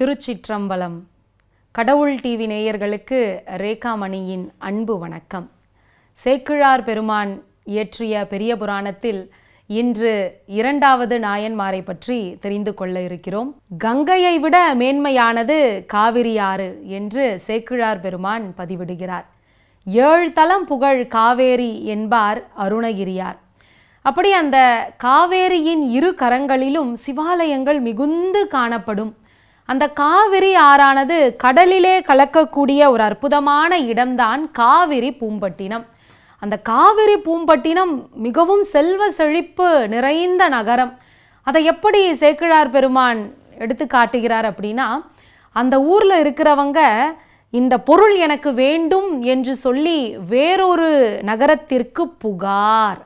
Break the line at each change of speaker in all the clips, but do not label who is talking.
திருச்சிற்றம்பலம். கடவுள் டிவி நேயர்களுக்கு ரேகாமணியின் அன்பு வணக்கம். சேக்கிழார் பெருமான் இயற்றிய பெரிய புராணத்தில் இன்று இரண்டாவது நாயன்மாரை பற்றி தெரிந்து கொள்ள இருக்கிறோம். கங்கையை விட மேன்மையானது காவிரி ஆறு என்று சேக்கிழார் பெருமான் பதிவிடுகிறார். ஏழு தலம் புகழ் காவேரி என்பார் அருணகிரியார். அப்படி அந்த காவேரியின் இரு கரங்களிலும் சிவாலயங்கள் மிகுந்து காணப்படும் அந்த காவிரி ஆறானது கடலிலே கலக்கக்கூடிய ஒரு அற்புதமான இடம்தான் காவிரி பூம்பட்டினம். அந்த காவிரி பூம்பட்டினம் மிகவும் செல்வ செழிப்பு நிறைந்த நகரம். அதை எப்படி சேக்கிழார் பெருமான் எடுத்து காட்டுகிறார் அப்படின்னா அந்த ஊரில் இருக்கிறவங்க இந்த பொருள் எனக்கு வேண்டும் என்று சொல்லி வேறொரு நகரத்திற்கு புகார்.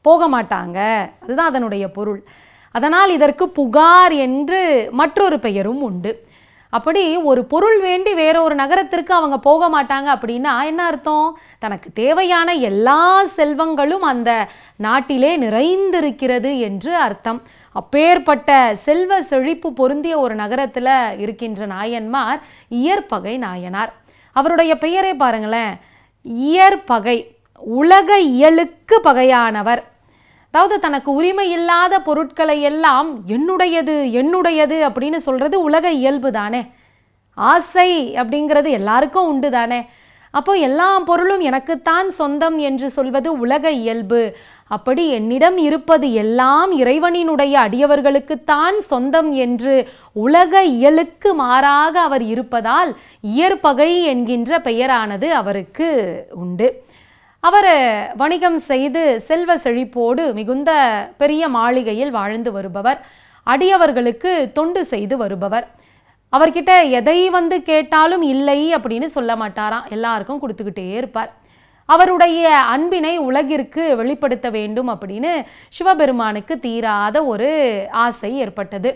போக மாட்டாங்க. அதுதான் அதனுடைய பொருள். அதனால் இதற்கு புகார் என்று மற்றொரு பெயரும் உண்டு. அப்படி ஒரு பொருள் வேண்டி வேற ஒரு நகரத்திற்கு அவங்க போக மாட்டாங்க அப்படின்னா என்ன அர்த்தம்? தனக்கு தேவையான எல்லா செல்வங்களும் அந்த நாட்டிலே நிறைந்திருக்கிறது என்று அர்த்தம். அப்பேற்பட்ட செல்வ செழிப்பு பொருந்திய ஒரு நகரத்தில் இருக்கின்ற நாயன்மார் இயற்பகை நாயனார். அவருடைய பெயரே பாருங்களேன். இயற்பகை உலக இயலுக்கு பகையானவர். அதாவது தனக்கு உரிமை இல்லாத பொருட்களை எல்லாம் என்னுடையது என்னுடையது அப்படின்னு சொல்கிறது உலக இயல்பு தானே. ஆசை அப்படிங்கிறது எல்லாருக்கும் உண்டு தானே. அப்போ எல்லா பொருளும் எனக்குத்தான் சொந்தம் என்று சொல்வது உலக இயல்பு. அப்படி என்னிடம் இருப்பது எல்லாம் இறைவனினுடைய அடியவர்களுக்குத்தான் சொந்தம் என்று உலக இயலுக்கு மாறாக அவர் இருப்பதால் இயற்பகை என்கின்ற பெயரானது அவருக்கு உண்டு. அவர் வணிகம் செய்து செல்வ செழிப்போடு மிகுந்த பெரிய மாளிகையில் வாழ்ந்து வருபவர். அடியவர்களுக்கு தொண்டு செய்து வருபவர். அவர்கிட்ட எதை வந்து கேட்டாலும் இல்லை அப்படின்னு சொல்ல மாட்டாராம். எல்லாருக்கும் கொடுத்துக்கிட்டே இருப்பார். அவருடைய அன்பினை உலகிற்கு வெளிப்படுத்த வேண்டும் அப்படின்னு சிவபெருமானுக்கு தீராத ஒரு ஆசை ஏற்பட்டது.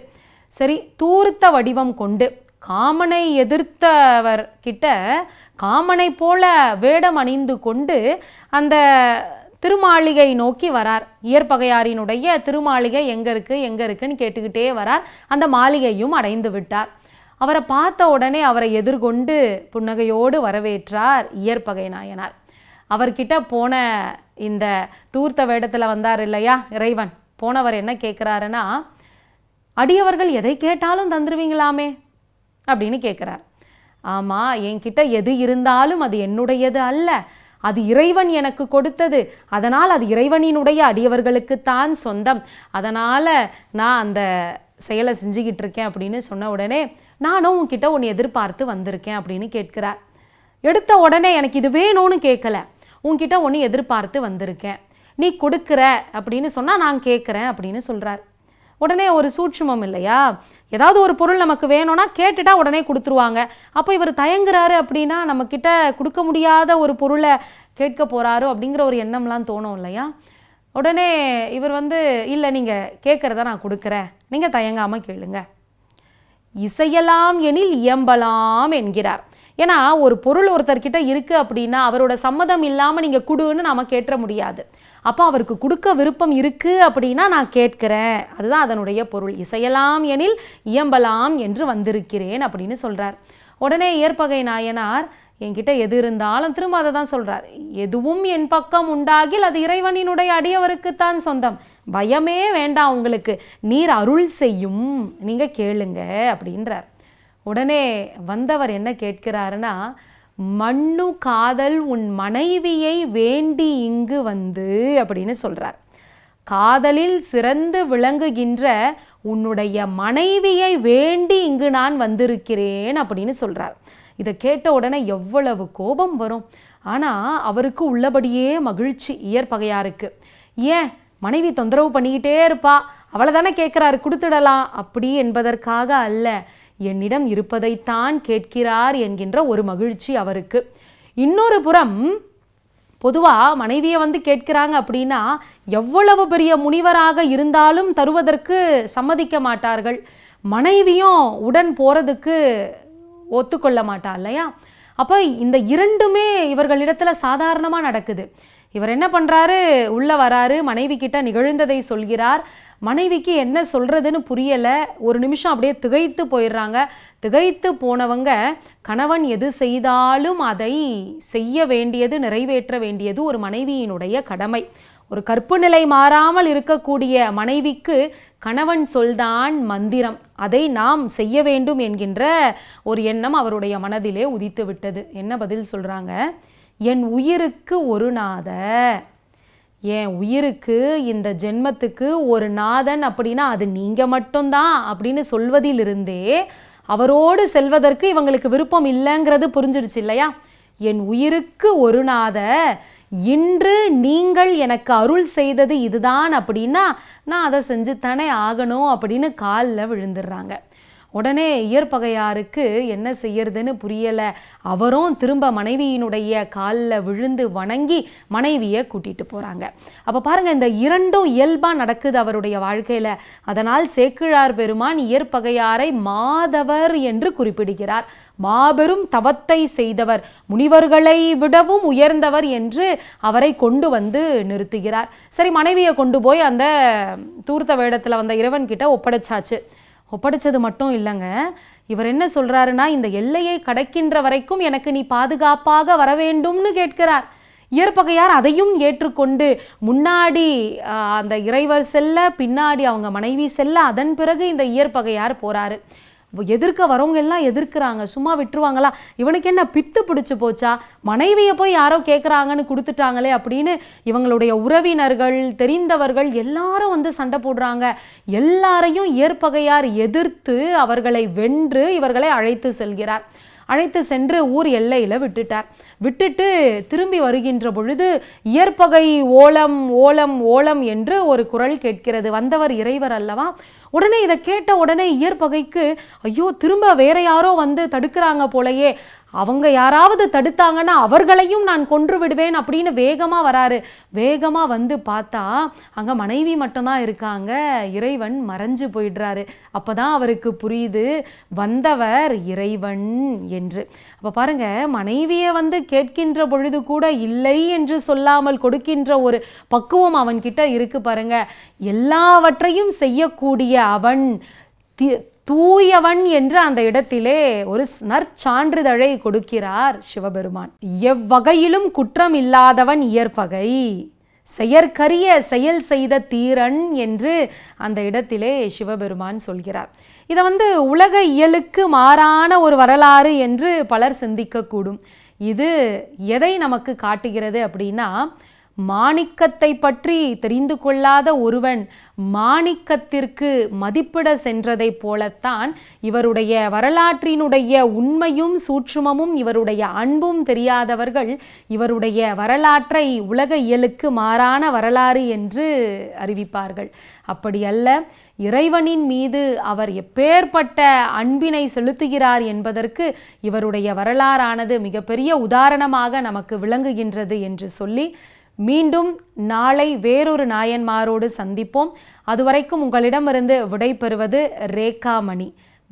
சரி தூர்த்த வடிவம் கொண்டு காமனை எதிர்த்தவர் கிட்ட காமனை போல வேடம் அணிந்து கொண்டு அந்த திருமாளிகை நோக்கி வரார். இயற்பகையாரினுடைய திருமாளிகை எங்க இருக்கு எங்க இருக்குன்னு கேட்டுக்கிட்டே வரார். அந்த மாளிகையும் அடைந்து விட்டார். அவரை பார்த்த உடனே அவரை எதிர்கொண்டு புன்னகையோடு வரவேற்றார் இயற்பகை நாயனார். அவர்கிட்ட போன இந்த தூர்த்த வேடத்தில் வந்தார் இல்லையா இறைவன். போனவர் என்ன கேட்குறாருன்னா அடியவர்கள் எதை கேட்டாலும் தந்துருவீங்களாமே. அப்படின்னு கேட்குறார் ஆமாம் என்கிட்ட எது இருந்தாலும் அது என்னுடையது அல்ல. அது இறைவன் எனக்கு கொடுத்தது. அதனால் அது இறைவனினுடைய அடியவர்களுக்குத்தான் சொந்தம். அதனால் நான் அந்த செயலை செஞ்சுக்கிட்டு இருக்கேன் அப்படின்னு சொன்ன உடனே நானும் உன்கிட்ட ஒன்று எதிர்பார்த்து வந்திருக்கேன் அப்படின்னு கேட்கிறார். எடுத்த உடனே எனக்கு இது வேணும்னு கேட்கல உன்கிட்ட ஒன்று எதிர்பார்த்து வந்திருக்கேன். நீ கொடுக்குற அப்படின்னு சொன்னால் நான் கேட்குறேன் அப்படின்னு சொல்கிறார் உடனே ஒரு சூட்சுமம் இல்லையா? ஏதாவது ஒரு பொருள் நமக்கு வேணும்னா கேட்டுட்டா உடனே கொடுத்துருவாங்க. அப்போ இவர் தயங்குறாரு அப்படின்னா நம்மக்கிட்ட கொடுக்க முடியாத ஒரு பொருளை கேட்க போகிறாரோ அப்படிங்கிற ஒரு எண்ணம்லாம் தோணும் இல்லையா? உடனே இவர் வந்து இல்லை நீங்கள் கேட்குறத நான் கொடுக்குறேன். நீங்கள் தயங்காமல் கேளுங்க. இசையலாம் எனில் இயம்பலாம் என்கிறார். ஏன்னா ஒரு பொருள் ஒருத்தர்கிட்ட இருக்குது அப்படின்னா அவரோட சம்மதம் இல்லாமல் நீங்கள் கொடுன்னு நாம் கேட்ட முடியாது. அப்போ அவருக்கு கொடுக்க விருப்பம் இருக்குது அப்படின்னா நான் கேட்கிறேன். அதுதான் அதனுடைய பொருள். இசையலாம் எனில் இயம்பலாம் என்று வந்திருக்கிறேன் அப்படின்னு சொல்கிறார் உடனே ஏற்பகை நாயனார் என்கிட்ட எது இருந்தாலும் திரும்ப அதை தான் சொல்கிறார் எதுவும் என் பக்கம் உண்டாகில் அது இறைவனினுடைய அடியவருக்குத்தான் சொந்தம். பயமே வேண்டாம் உங்களுக்கு. நீர் அருள் செய்யும். நீங்கள் கேளுங்க அப்படின்றார். உடனே வந்தவர் என்ன கேட்கிறாருன்னா மண்ணு காதல் உன் மனைவியை வேண்டி இங்கு வந்து அப்படின்னு சொல்கிறார் காதலில் சிறந்து விளங்குகின்ற உன்னுடைய மனைவியை வேண்டி இங்கு நான் வந்திருக்கிறேன் அப்படின்னு சொல்கிறார் இதை கேட்ட உடனே எவ்வளவு கோபம் வரும். ஆனால் அவருக்கு உள்ளபடியே மகிழ்ச்சி இயற்பகையாருக்கு ஏன்? மனைவி தொந்தரவு பண்ணிக்கிட்டே இருப்பா. அவளை தானே கேட்குறாரு கொடுத்துடலாம். அப்படி என்பதற்காக அல்ல. என்னிடம் இருப்பதைத்தான் கேட்கிறார் என்கின்ற ஒரு மகிழ்ச்சி அவருக்கு. இன்னொரு புறம் பொதுவாக மனைவியை வந்து கேட்கிறாங்க அப்படின்னா எவ்வளவு பெரிய முனிவராக இருந்தாலும் தருவதற்கு சம்மதிக்க மாட்டார்கள். மனைவியும் உடன் போகிறதுக்கு ஒத்துக்கொள்ள மாட்டா இல்லையா? அப்போ இந்த இரண்டுமே இவர்களிடத்தில் சாதாரணமாக நடக்குது. இவர் என்ன பண்ணுறாரு உள்ளே வராரு மனைவி கிட்ட நிகழ்ந்ததை சொல்கிறார். மனைவிக்கு என்ன சொல்கிறதுன்னு புரியலை. ஒரு நிமிஷம் அப்படியே திகைத்து போயிடுறாங்க. திகைத்து போனவங்க கணவன் எது செய்தாலும் அதை செய்ய வேண்டியது நிறைவேற்ற வேண்டியது ஒரு மனைவியினுடைய கடமை. ஒரு கற்பு நிலை மாறாமல் இருக்கக்கூடிய மனைவிக்கு கணவன் சொல்தான் மந்திரம். அதை நாம் செய்ய வேண்டும் என்கின்ற ஒரு எண்ணம் அவருடைய மனதிலே உதித்து விட்டது. என்ன பதில் சொல்கிறாங்க என் உயிருக்கு ஒரு நாத என் உயிருக்கு இந்த ஜென்மத்துக்கு ஒரு நாதன் அப்படின்னா அது நீங்கள் மட்டும்தான் அப்படின்னு சொல்வதிலிருந்தே அவரோடு செல்வதற்கு இவங்களுக்கு விருப்பம் இல்லைங்கிறது புரிஞ்சிடுச்சு இல்லையா? என் உயிருக்கு ஒரு நாத இன்று நீங்கள் எனக்கு அருள் செய்தது இதுதான் அப்படின்னா நான் அதை செஞ்சுத்தானே ஆகணும் அப்படின்னு காலில் விழுந்துடுறாங்க. உடனே இயற்பகையாருக்கு என்ன செய்யறதுன்னு புரியலை. அவரும் திரும்ப மனைவியினுடைய காலில் விழுந்து வணங்கி மனைவியை கூட்டிகிட்டு போகிறாங்க அப்போ பாருங்கள் இந்த இரண்டும் இயல்பாக நடக்குது அவருடைய வாழ்க்கையில். அதனால் சேக்கிழார் பெருமான் இயற்பகையாரை மாதவர் என்று குறிப்பிடுகிறார். மாபெரும் தவத்தை செய்தவர் முனிவர்களை விடவும் உயர்ந்தவர் என்று அவரை கொண்டு வந்து நிறுத்துகிறார். சரி மனைவியை கொண்டு போய் அந்த தூர்த்த வேடத்தில் வந்த இறைவன் கிட்ட ஒப்படைச்சாச்சு. ஒப்படைச்சது மட்டும் இல்லைங்க. இவர் என்ன சொல்கிறாருன்னா இந்த எல்லையை கடக்கின்ற வரைக்கும் எனக்கு நீ பாதுகாப்பாக வர வேண்டும்னு கேட்கிறார். இயற்பகையார் அதையும் ஏற்றுக்கொண்டு முன்னாடி அந்த இறைவர் செல்ல பின்னாடி அவங்க மனைவி செல்ல அதன் பிறகு இந்த இயற்பகையார் போறாரு. எதிர்க்க வரவங்க எல்லாம் எதிர்க்கிறாங்க சும்மா விட்டுருவாங்களா? இவனுக்கு என்ன பித்து பிடிச்சி போச்சா? மனைவியை போய் யாரோ கேட்குறாங்கன்னு கொடுத்துட்டாங்களே அப்படின்னு இவங்களுடைய உறவினர்கள் தெரிந்தவர்கள் எல்லாரும் வந்து சண்டை போடுறாங்க. எல்லாரையும் ஏற்பகையார் எதிர்த்து அவர்களை வென்று இவர்களை அழைத்து செல்கிறார். அழைத்து சென்று ஊர் எல்லையில் விட்டுட்டார். விட்டுட்டு திரும்பி வருகின்ற பொழுது இயற்பகை ஓலம் ஓலம் ஓலம் என்று ஒரு குரல் கேட்கிறது. வந்தவர் இறைவர் அல்லவா? உடனே இதை கேட்ட உடனே இயற்பகைக்கு ஐயோ திரும்ப வேற யாரோ வந்து தடுக்கிறாங்க போலயே. அவங்க யாராவது தடுத்தாங்கன்னா அவர்களையும் நான் கொன்று விடுவேன் அப்படின்னு வேகமாக வராரு. வேகமாக வந்து பார்த்தா அங்கே மனைவி மட்டும்தான் இருக்காங்க. இறைவன் மறைஞ்சு போயிடுறாரு. அப்பதான் அவருக்கு புரியுது வந்தவர் இறைவன் என்று. அப்போ பாருங்க மனைவியை வந்து கேட்கின்ற பொழுது கூட இல்லை என்று சொல்லாமல் கொடுக்கின்ற ஒரு பக்குவம் அவன்கிட்ட இருக்கு பாருங்க. எல்லாவற்றையும் செய்யக்கூடிய அவன் தூயவன் என்று அந்த இடத்திலே ஒரு நற்சான்றிதழை கொடுக்கிறார் சிவபெருமான். எவ்வகையிலும் குற்றம் இல்லாதவன் இயற்பகை செயற்கரிய செயல் செய்த தீரன் என்று அந்த இடத்திலே சிவபெருமான் சொல்கிறார். இதை வந்து உலக இயலுக்கு மாறான ஒரு வரலாறு என்று பலர் சிந்திக்கக்கூடும். இது எதை நமக்கு காட்டுகிறது அப்படின்னா மாணிக்கத்தை பற்றி தெரிந்து கொள்ளாத ஒருவன் மாணிக்கத்திற்கு மதிப்பிட சென்றதைப் போலத்தான் இவருடைய வரலாற்றினுடைய உண்மையும் சூட்சுமமும் இவருடைய அன்பும் தெரியாதவர்கள் இவருடைய வரலாற்றை உலக இயலுக்கு மாறான வரலாறு என்று அறிவிப்பார்கள். அப்படி அல்ல இறைவனின் மீது அவர் எப்பேற்பட்ட அன்பினை செலுத்துகிறார் என்பதற்கு இவருடைய வரலாறானது மிகப்பெரிய உதாரணமாக நமக்கு விளங்குகின்றது என்று சொல்லி மீண்டும் நாளை வேறொரு நாயன்மாரோடு சந்திப்போம். அதுவரைக்கும் உங்களிடமிருந்து விடைபெறுவது ரேகாமணி.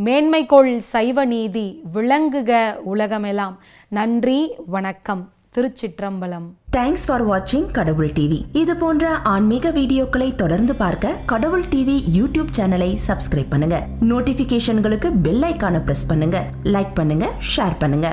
மேன்மைகொள் சைவ நீதி விளங்குக உலகமெல்லாம் நன்றி வணக்கம். திருச்சிற்றம்பலம்.
தேங்க்ஸ் ஃபார் வாட்சிங் கடவுள் டிவி இது போன்ற ஆன்மீக வீடியோக்களை தொடர்ந்து பார்க்க கடவுள் டிவி யூடியூப் சேனலை சப்ஸ்கிரைப் பண்ணுங்க. நோட்டிபிகேஷன்களுக்கு பெல் ஐக்கான பிரஸ் பண்ணுங்க. லைக் பண்ணுங்க ஷேர் பண்ணுங்க.